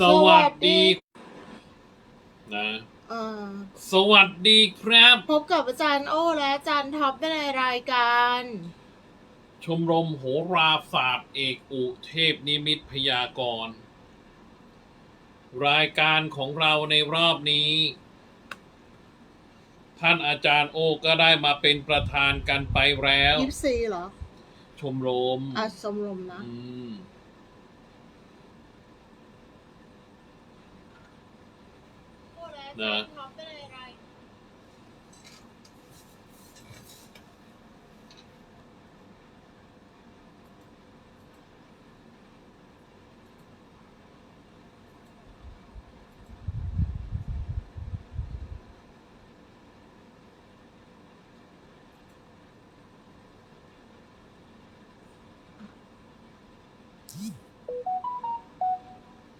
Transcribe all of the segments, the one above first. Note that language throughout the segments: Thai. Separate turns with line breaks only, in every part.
สวัสดี นะ
เอ่อ
สวัสดีครับ
พบกับอาจารย์โอ้และอาจารย์ท็อปได้ในรายการ
ชมรมโหราศาสตร์เอกอุเทพนิมิตพยากรณ์รายการของเราในรอบนี้ ท่านอาจารย์โอก็ได้มาเป็นประธานกันไปแล้ว
ยิปซีเหรอ
ชมรม
อะชมรมนะ
อืม นะ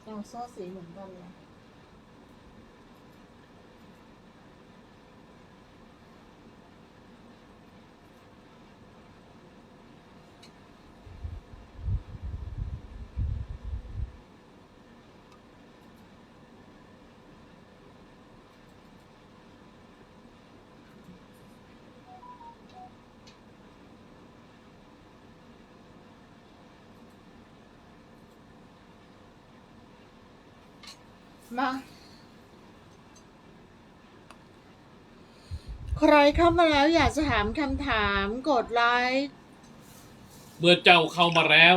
เราโซ่ มือนกันเลยมา ใครเข้ามาแล้วอยากจะถามคำถามกดไลค์
เมื่อเจ้าเข้ามาแล้ว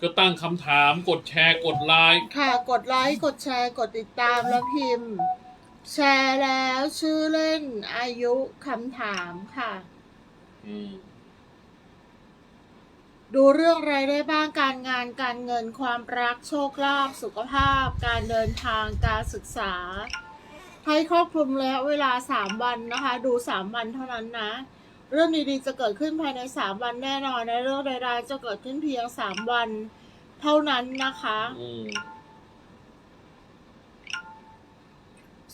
ก็ตั้งคำถามกดแชร์กดไลค์
ค่ะ กดไลค์กดแชร์กดติดตามแล้วพิมพ์ แชร์แล้วชื่อเล่นอายุคำถามค่ะ
อืม
ดูเรื่องอะไรได้บ้างการงานการเงินความรักโชคลาภสุขภาพ การเดินทางการศึกษา ให้ครอบคลุมระยะเวลา 3 วันนะคะ ดู 3 วันเท่านั้นนะ เรื่องดีๆจะเกิดขึ้นภายใน 3 วันแน่นอนและเรื่องใดๆจะเกิดขึ้นเพียง 3 วัน เท่านั้นนะคะ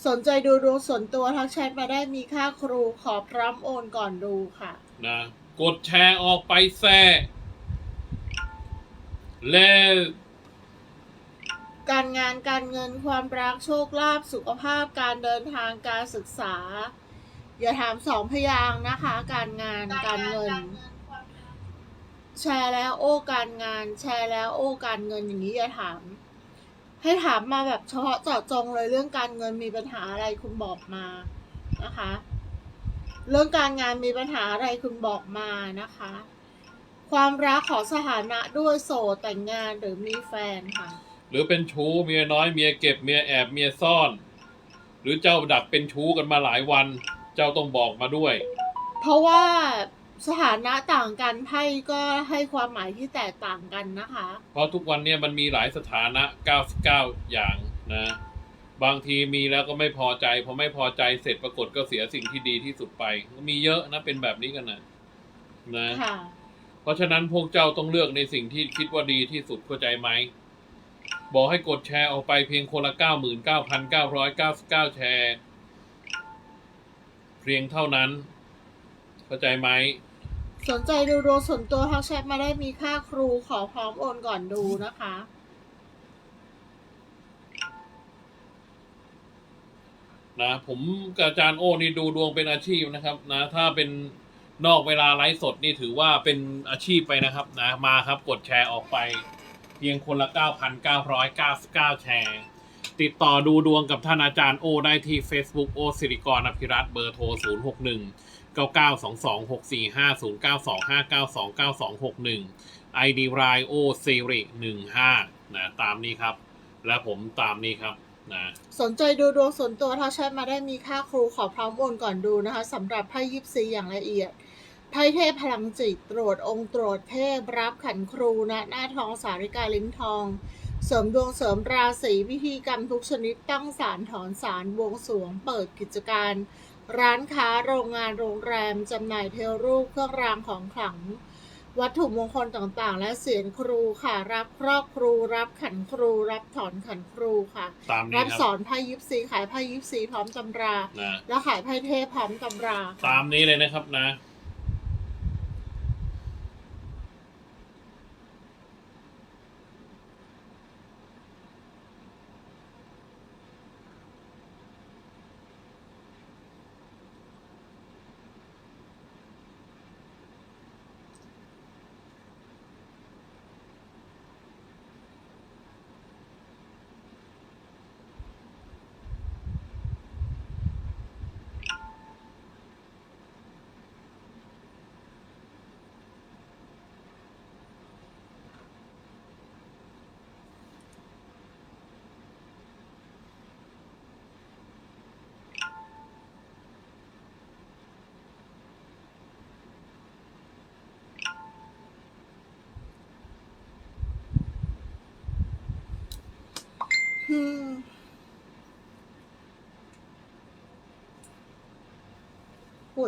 สนใจดูดวงส่วนตัวทักแชทมาได้มีค่าครูขอพร้อมโอนก่อนดูค่ะ
นะ กดแชร์ออกไปแซ่ แล้ว
การงานการเงินความรักโชคลาภสุขภาพการเดินทางการศึกษา อย่าถามสองพยางค์นะคะ การงานการเงิน แชร์แล้วโอ้การงาน แชร์แล้วโอ้การเงินอย่างนี้อย่าถาม ให้ถามมาแบบเฉพาะเจาะจงเลยเรื่องการเงินมีปัญหาอะไรคุณบอกมานะคะ เรื่องการงานมีปัญหาอะไรคุณบอกมานะคะ ความรักขอสถานะด้วยโสดแต่งงานหรือมีแฟนค่ะ
หรือเป็นชู้เมียน้อยเมียเก็บเมียแอบเมียซ่อน หรือเจ้าดักเป็นชู้กันมาหลายวัน เจ้าต้องบอกมาด้วย
เพราะว่าสถานะต่างกันไพ่ก็ให้ความหมายที่แตกต่างกันนะคะ
เพราะทุกวันเนี่ยมันมีหลายสถานะ 99 อย่างนะ บางทีมีแล้วก็ไม่พอใจพอไม่พอใจเสร็จปรากฏก็เสียสิ่งที่ดีที่สุดไป มีเยอะนะเป็นแบบนี้กันนะนะ
ค่ะ
เพราะฉะนั้นพวกเจ้าต้องเลือกในสิ่งที่คิดว่าดีที่สุดเข้าใจไหม บอกให้กดแชร์ออกไปเพียงคนละ 99,999 แชร์ เพียงเท่านั้น เข้าใจไหม
สนใจดูดวงส่วนตัวทักแชทมาได้มีค่าครูขอพร้อมโอนก่อนดูนะคะ
นะ ผมกับอาจารย์โอ้นี่ดูดวงเป็นอาชีพนะครับ นะ ถ้าเป็น นอกเวลาไลฟ์สดนี่ถือว่าเป็นอาชีพไปนะครับนะมาครับกดแชร์ออกไป เพียงคนละ 9,999 แชร์ ติดต่อดูดวงกับท่านอาจารย์โอได้ที่ Facebook โอสิริกรอภิรัตเบอร์โทร 061 9922 645 092 592 9261 ID รายโอสิริ15นะตามนี้ครับ และผมตามนี้ครับนะ
สนใจดูดวงส่วนตัวทักแชทมาได้มีค่าครูขอพร้อมโอนก่อนดูนะคะสำหรับไพ่ยิปซีอย่างละเอียด พ่เทพพลังจิตตรวจองค์ตรวจเทพรับขันครูนะหน้าทองสาริกาลิ้นทอง เสริมดวงเสริมราศีพิธีกรรมทุกชนิดตั้งศาลถอนศาลบวงสรวงเปิดกิจการ ร้านค้าโรงงานโรงแรมจำหน่ายเทวรูปเครื่องรางของขลัง วัตถุมงคลต่างๆ และเสียงครูค่ะ รับครอบครู รับขันครู รับถอนขันครูค่ะ
ตามนี้
รับ
ค
ส
รับ
อนไพ่ยิปซีขายไพ่ยิปซีพร้อมตำรา
นะ
แล้วขายไพ่เทพพร้อมตำราค่ะ
ตามนี้เลยนะครับนะ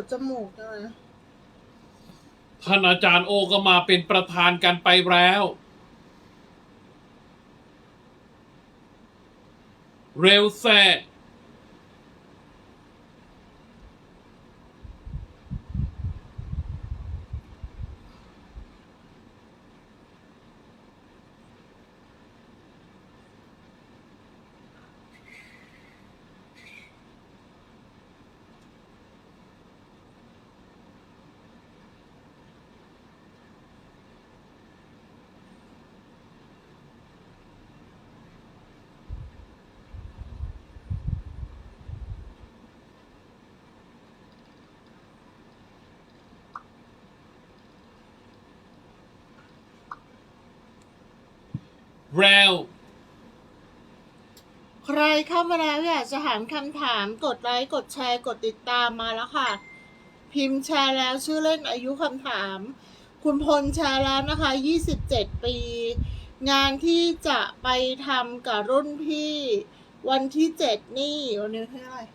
ดจมูกเลย
ท่านอาจารย์โอก็มาเป็นประธานกันไปแล้ว เร็วแซ่ เร็ว
ใครเข้ามาแล้วอยากจะถามคำถามกดไลค์กดแชร์กดติดตามมาแล้วค่ะ พิมพ์แชร์แล้วชื่อเล่นอายุคำถาม คุณพลแชร์แล้วนะคะ 27 ปี งานที่จะไปทำกับรุ่นพี่วันที่ 7 นี่วันนี้ที่เท่าไหร่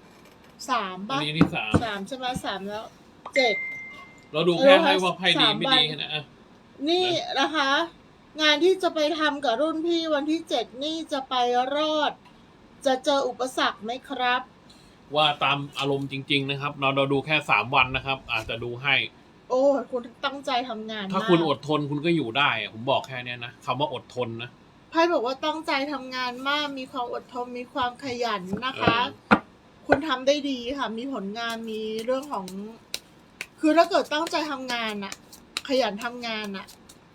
สาม
อัน
ป่ะ
นี้ที่สาม
สามใช่ไหมสามแล้วเจ็ด
เราดูแค่
เออ
ให้ว่าไพ่ดี
สาม
ไม่
วัน
ดีแค่นะอะ
นี่นะคะ งานที่จะไปทำกับรุ่นพี่วันที่เจ็ดนี่จะไปรอด จะเจออุปสรรคไหมครับ
ว่าตามอารมณ์จริง ๆ นะครับ เราเราดูแค่สามวันนะครับ อาจจะดูให้
โอ้ยคุณตั้งใจทำงาน
ถ้ามคุณ
ก
อดทนคุณก็อยู่ได้อะผมบอกแค่เนี้ยนะคำว่าอดทนนะ
ไพ่บอกว่าตั้งใจทำงานมาก มีความอดทน มีความขยันนะคะ
เออ
คุณทำได้ดีค่ะ มีผลงาน มีเรื่องของ คือถ้าเกิดตั้งใจทำงานอะขยันทำงานอะ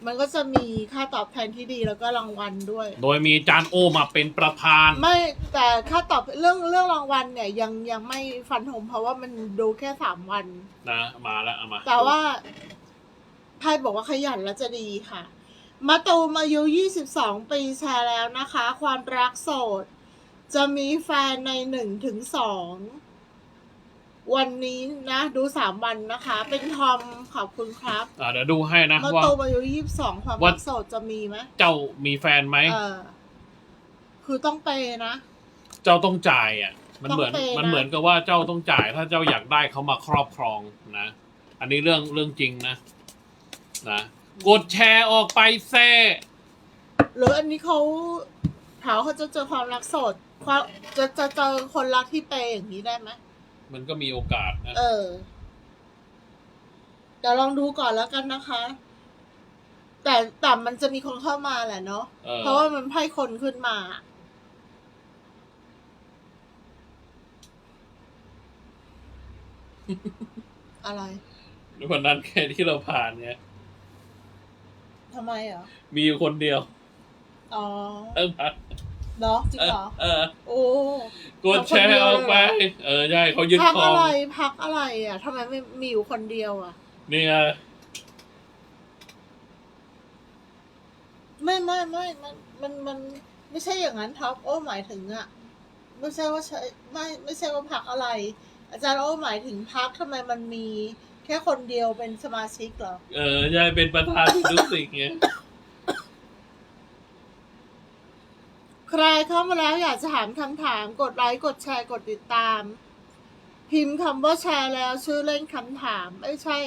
มันก็จะมีค่าตอบแทนที่ดีแล้วก็รางวัลด้วย
โดยมีอาจารย์โอมาเป็นประธาน
ไม่แต่ค่าตอบเรื่องเรื่องรางวัลเนี่ยยังยังไม่ฟันธงเพราะว่ามันดูแค่สามวัน
นะมาแล้วเอามา
แต่ว่าไพ่บอกว่าขยันแล้วจะดีค่ะ มาตูมอายุ 22 ปีแชร์แล้วนะคะ ความรักโสด จะมีแฟนในหนึ่งถึงสอง วันนี้นะดูสามวันนะคะ เป็นทอมขอบคุณครับ
อ่าเดี๋ยวดูให้นะ
มา
ว่า
ตูมอายุ22ความ
ว่า
รักโสดจะมีไหม
เจ้ามีแฟนไหม
เออ คือต้องเปย์นะ
เจ้าต้องจ่ายอะ มันเหมือน
ต้องเปย์นะ
มันเหมือนกับว่าเจ้าต้องจ่าย ถ้าเจ้าอยากได้เขามาครอบครองนะ อันนี้เรื่องเรื่องจริงนะ นะ กดแชร์ออกไปแซ่
หรืออันนี้เขาถามว่าเขาจะเจอความรักโสดความจะจะเจอคนรักที่เปย์อย่างนี้ได้ไหม
มันก็มีโอกาสนะ
เออ เดี๋ยวลองดูก่อนแล้วกันนะคะ แต่แต่มันจะมีคนเข้ามาแหละเนาะ
เออ
เพราะว่ามันไพ่คนขึ้นมา อะไร
วันนั้นแค่ที่เราผ่านเนี่ย
ทำไมเหรอ
มีอยู่คนเดียว
อ๋อ
เออผ่าน
เนาะจริงเหรอ
เออ
โอ้
กดแชร์ออกไป เออใช่เขายึด
พัก
ครอ
อะ
ง
ไรพักอะไรอะทำไมไม่มีอยู่คนเดียวอะ
เนี่ย
ไม่ไม่ไม่มันมันมันไม่ใช่อย่างนั้นท็อปโอ้หมายถึงอะไม่ใช่ว่าใช่ไม่ไม่ใช่ว่าพักอะไร อาจารย์โอ้หมายถึงพักทำไมมันมีแค่คนเดียวเป็นสมาชิกเหรอ
เออใช่เป็นประธานที่รู้สึกไง
ใครเข้ามาแล้วอยากจะถามคำถามกดไลค์กดแชร์กดติดตาม พิมพ์คำว่าแชร์แล้วชื่อเล่นคำถามไม่ใช่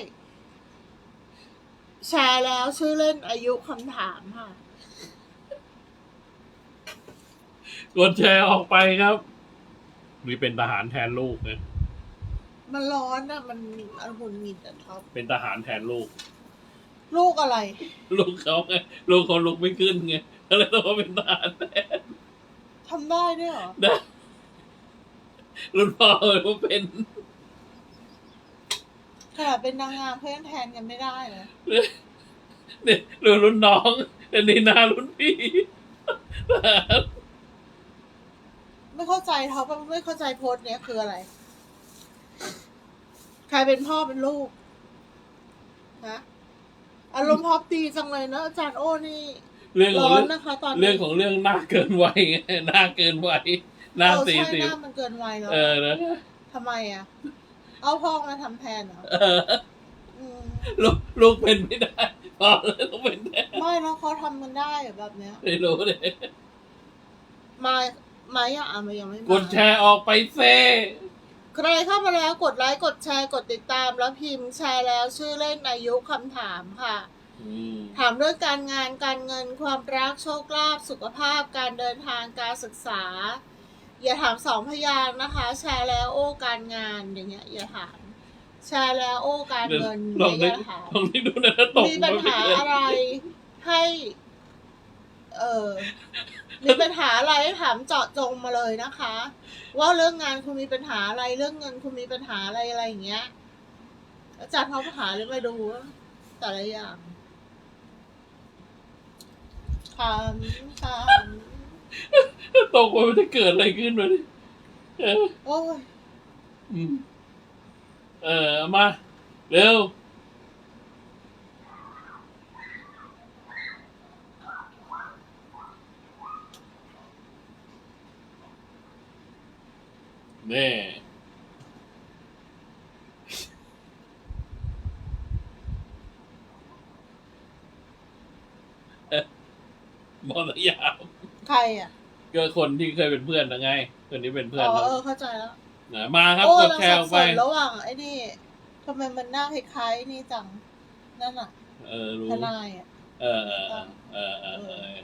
แชร์แล้วชื่อเล่นอายุคำถามค่ะ
กดแชร์ออกไปครับนี่เป็นทหารแทนลูกนะ
มันร้อนอะมันอันหุ่นหงิดอะท็อป
เป็นทหารแทนลูก
ลูกอะไร
ลูกเขาไงลูกเขาลุกไม่ขึ้นไงก็เลยต้องมาเป็นทหารแทน
ทำได้ด้วยเหรอ
นะรุ่นพ่อเลยว่าเป็น
ขนาดเป็นนางงามเพื่อนแทนกันไม่ได้เลย
เนี่ยรุ่นรุ่นน้องแต่นี่หนารุ่นพี่ทหาร
ไม่เข้าใจเขาไม่เข้าใจโพสต์เนี้ยคืออะไร ใครเป็นพ่อเป็นลูกนะอารมณ์พอปตีจังเลยเนอะอาจารย์โอ้นี่
เรื่องของ
ร้อน
เรื่อง
นะคะตอนนี้
เรื่องของเรื่องหน้าเกินวัยไงหน้าเกินวัยหน้า
เออ
สี่
ใช่
สิ
ห
บ
น้ามันเกินวัยแล้ว
เออนะ
ทำไมอะ เอาพ่อมาทำแทนเหรอ
เออ
อืม
ลูกลูกเป็นไม่ได้พ่อเลยต้องเป็นแทน
ไม่แล้วเขาทำมันได้เหรอแบบเนี้ย
ไม่รู้เลย
มามายังอะมันยังไม่มาก
ดแชร์ออกไปเซ่
ใครเข้ามาแล้วกดไลค์กดแชร์กดติดตามแล้วพิมพ์แชร์แล้วชื่อเล่นอายุคำถามค่ะ
อืม
ถามเรื่องการงานการเงินความรักโชคลาภสุขภาพ การเดินทางการศึกษา อย่าถามสองพยางค์นะคะ แชร์แล้วโอ้การงานอย่างเงี้ยอย่าถามแชร์แล้วโอ้การ
เดี๋ยว
เงิน
ลอง
อ
ได้
ย่าถาม
ลองได้ดูนะตก
มีปัญหาอะไรให้ เออมีปัญหาอะไรให้ถามเจาะจงมาเลยนะคะ ว่าเรื่องงานคุณมีปัญหาอะไรเรื่องเงินคุณมีปัญหาอะไรอะไรอย่างเงี้ยอาจารย์เขาปัญหาเลยมาดูว่าแต่ละอย่าง ถามถาม
ตกว่ามันจะเกิดอะไรขึ้นวะเนี่ยเออ
โอ้ย
อืมเออเอามา เร็วแน่ มอ สยาม
ใครอะ
ก็คนที่เคยเป็นเพื่อนนะไง คนที่เป็นเพื่อน
อ๋อ
เรา
เออเข้าใจแล้ว
นะมาครับ
โอ้
กด
เรา
แชร์
สั
อบอก
ส
ไป
นระหว่างไอ้นี่ทำไมมันหน้าคล้ายๆนี่จังนั่นอะ
เออรู้
ทนายอะ
เออเออเออเออเออเออ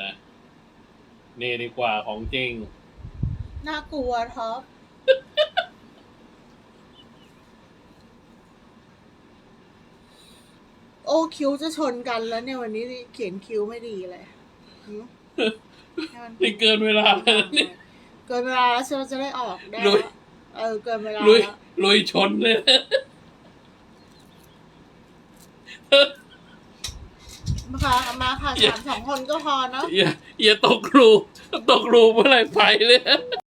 นะนี่ดีกว่าของจริง
น่ากลัวท็อป โอ้คิ้วจะชนกันแล้วเนี่ยวันนี้เขียนคิ้วไม่ดีเลยหืมให้มัน
นี่เกินเวลาแล้วนะนี่
เกินเวลาแล้วใช่ไหมจะได้ออกได้
ลุย
แล้วเออเกินเวลา
ลุย
แล้ว
ลุยชนเลยนะ
มาค่ะเอามาค่ะสามสองคนก็พอเนาะ
อย่าอย่าตกรู ตกรูเมื่อไหรไปเลย